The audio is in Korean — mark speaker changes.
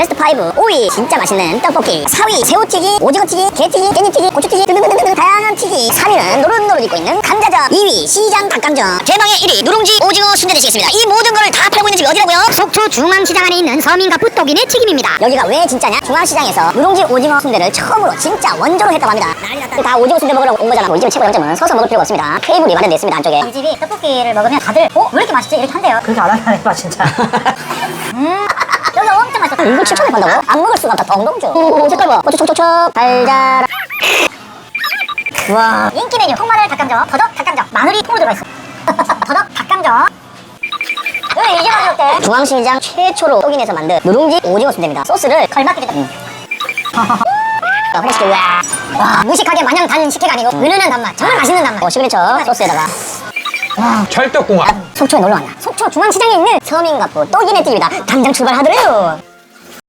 Speaker 1: 베스트 5 5위 진짜 맛있는 떡볶이. 4위 새우튀기 오징어튀기 게튀기 깻잎튀기 고추튀기 등등등등 다양한 튀기 3위는 노릇노릇 입고 있는 감자전. 2위 시장 닭강정. 대망의 1위 누룽지 오징어 순대 되시겠습니다. 이 모든 걸다 팔고 있는 집이 어디라고요? 속초 중앙시장 안에 있는 서민가푸 떡이네 튀김입니다. 여기가 왜 진짜냐? 중앙시장에서 누룽지 오징어 순대를 처음으로 진짜 원조로 했다고 합니다. 다. 오징어 순대 먹으러 온 거잖아. 이 집의 최고 장점은 서서 먹을 필요가 없습니다. 테이블이 마련되어 있습니다 안쪽에.
Speaker 2: 이 집이 떡볶이를 먹으면 다들 어? 왜 이렇게 맛있지? 이렇게 한대요.
Speaker 3: 그렇게 안 한다는 봐 진짜.
Speaker 2: 음 맛있어
Speaker 1: 이걸 추천해 간다고? 안 먹을 수가 없다 덩덩주 오 색깔 봐 고추 촉촉촉. 달달한. 와
Speaker 2: 인기 메뉴. 통마늘 닭강정. 더덕 닭강정. 마늘이 통으로 들어가 있어. 더덕 닭강정. 왜 이게 맛있대?
Speaker 1: 중앙시장 최초로 떡인에서 만든 누룽지 오징어 순대입니다. 소스를
Speaker 2: 걸맞게 됐다
Speaker 1: 화장시켜 와.
Speaker 2: 와 무식하게 마냥 단 식혜가 아니고 은은한 단맛. 정말 맛있는 단맛.
Speaker 1: 어, 시그니처 소스에다가.
Speaker 4: 찰떡궁합.
Speaker 1: 속초에 놀러 왔나? 속초 중앙시장에 있는 서민가포 떡이네 집이다. 당장 출발하더래요